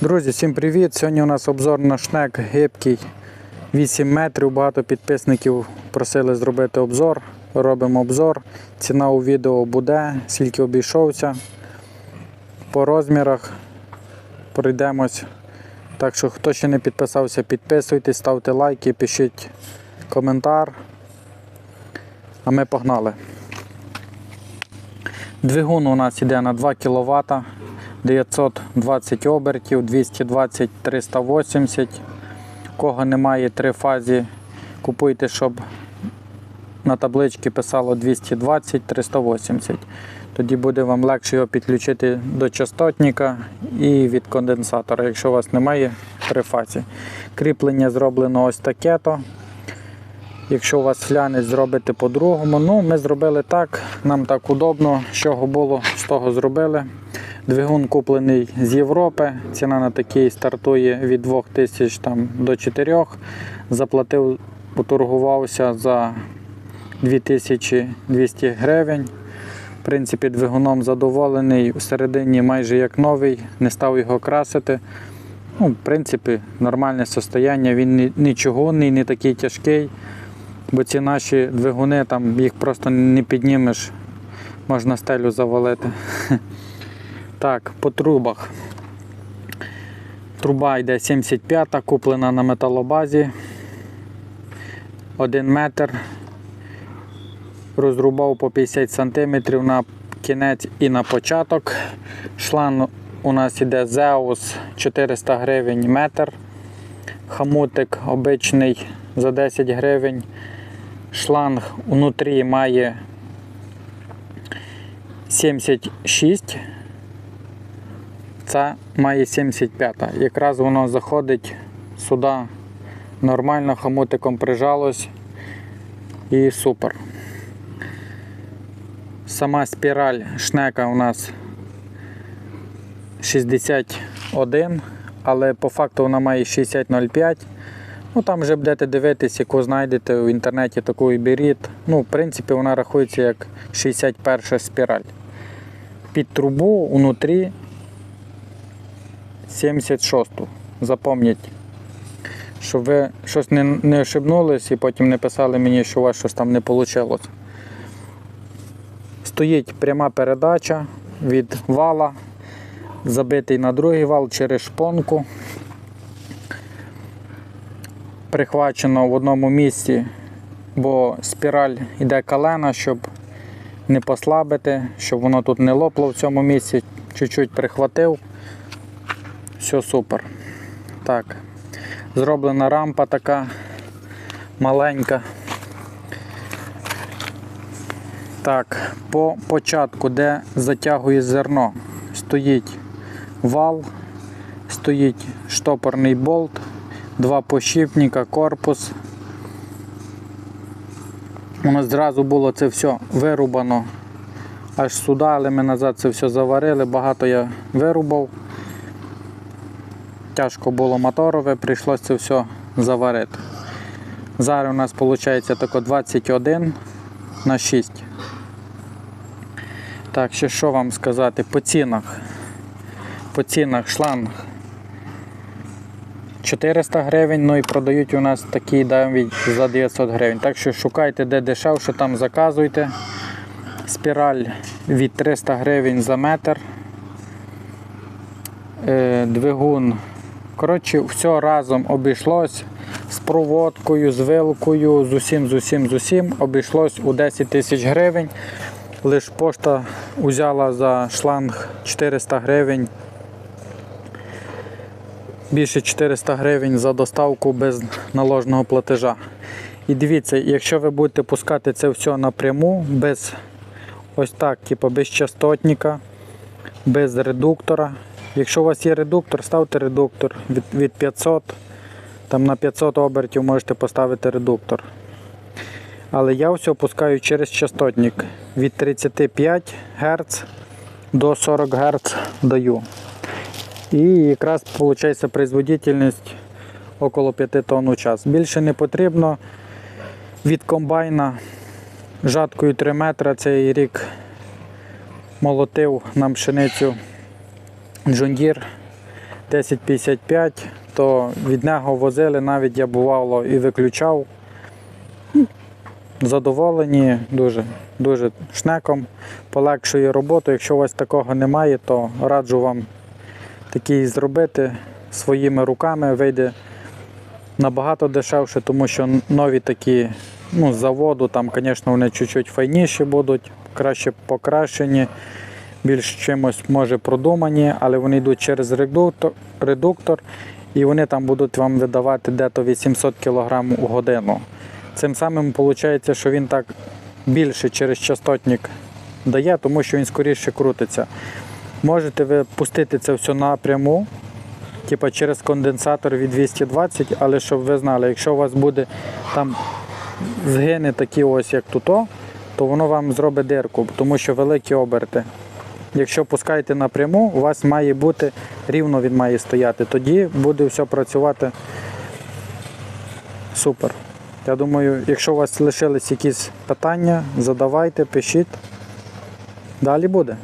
Друзі, всім привіт! Сьогодні у нас обзор на шнек гибкий 8 метрів. Багато підписників просили зробити обзор. Робимо обзор. Ціна у відео буде, скільки обійшовся. По розмірах пройдемось. Так що, хто ще не підписався, підписуйтесь, ставте лайки, пишіть коментар. А ми погнали. Двигун у нас йде на 2 кВт, 920 обертів, 220 380. Кого немає три фазі, купуйте, щоб на табличці писало 220 380. Тоді буде вам легше його підключити до частотника і від конденсатора, якщо у вас немає три фазі. Кріплення зроблено ось таке. то. Якщо у вас флянець зробите по-другому, ну ми зробили так, нам так удобно, з чого було, з того зробили. Двигун куплений з Європи. Ціна на такий стартує від 2000 там, до 4. Заплатив, поторгувався за 2200 гривень. В принципі, двигуном задоволений. Всередині майже як новий, не став його красити. Ну, В принципі, нормальне состояння. Він чугунний, не такий тяжкий. Бо ці наші двигуни, там їх просто не піднімеш, можна стелю завалити. Так, по трубах. Труба йде 75, куплена на металобазі. 1 метр. Розрубав по 50 см на кінець і на початок. Шланг у нас йде Zeus 400 гривень метр. Хамутик обичний за 10 гривень. Шланг внутрі має 76 це має 75. Якраз воно заходить сюди нормально, хомутиком прижалось і супер. Сама спіраль шнека у нас 61, але по факту вона має 60,05. Ну там вже будете дивитись, яку знайдете в інтернеті таку і беріть. Ну, в принципі, вона рахується як 61 спіраль. Під трубу внутрі 76-ту. Запам'ять, щоб ви щось не, не ошибнулись і потім не писали мені, що у вас щось там не вийшло. Стоїть пряма передача від вала, забитий на другий вал через шпонку. Прихвачено в одному місці, бо спіраль йде калена, щоб не послабити, щоб воно тут не лопло в цьому місці, чуть-чуть прихватив. Все супер. Так. Зроблена рампа така маленька. Так, по початку, де затягує зерно, стоїть вал, стоїть штопорний болт, два пощіпника, корпус. У нас зразу було це все вирубано аж сюди, але ми назад це все заварили, багато я вирубав тяжко було моторове, прийшлося це все заварити. Зараз у нас виходить тако 21 на 6. Так, ще що вам сказати по цінах. По цінах шланг 400 гривень, ну і продають у нас такі навіть за 900 гривень. Так що шукайте де дешевше, там заказуйте. Спіраль від 300 гривень за метр. Е, Двигун Коротше, все разом обійшлось з проводкою, з вилкою, з усім, з усім, з усім обійшлось у 10 тисяч гривень. Лише пошта взяла за шланг 400 гривень. Більше 400 гривень за доставку без наложного платежа. І дивіться, якщо ви будете пускати це все напряму, без ось так, типу без частотника, без редуктора. Якщо у вас є редуктор, ставте редуктор від, від 500. Там на 500 обертів можете поставити редуктор. Але я все пускаю через частотник. Від 35 Гц до 40 Гц даю. І якраз виходить производительність около 5 тонн у час. Більше не потрібно. Від комбайна жаткою 3 метри цей рік молотив нам пшеницю Джондір 1055, то від нього возили, навіть я бувало і виключав. Задоволені дуже, дуже шнеком, полегшує роботу. Якщо у вас такого немає, то раджу вам такий зробити своїми руками. Вийде набагато дешевше, тому що нові такі ну, з заводу, там, звісно, вони чуть-чуть файніші будуть, краще покращені, більш чимось може продумані, але вони йдуть через редуктор, редуктор і вони там будуть вам видавати дето 800 кг у годину. Цим самим виходить, що він так більше через частотник дає, тому що він скоріше крутиться. Можете ви пустити це все напряму, типа через конденсатор від 220, але щоб ви знали, якщо у вас буде там згини такі ось як тут, то воно вам зробить дирку, тому що великі оберти. Якщо пускаєте напряму, у вас має бути рівно він має стояти. Тоді буде все працювати супер. Я думаю, якщо у вас лишились якісь питання, задавайте, пишіть. Далі буде.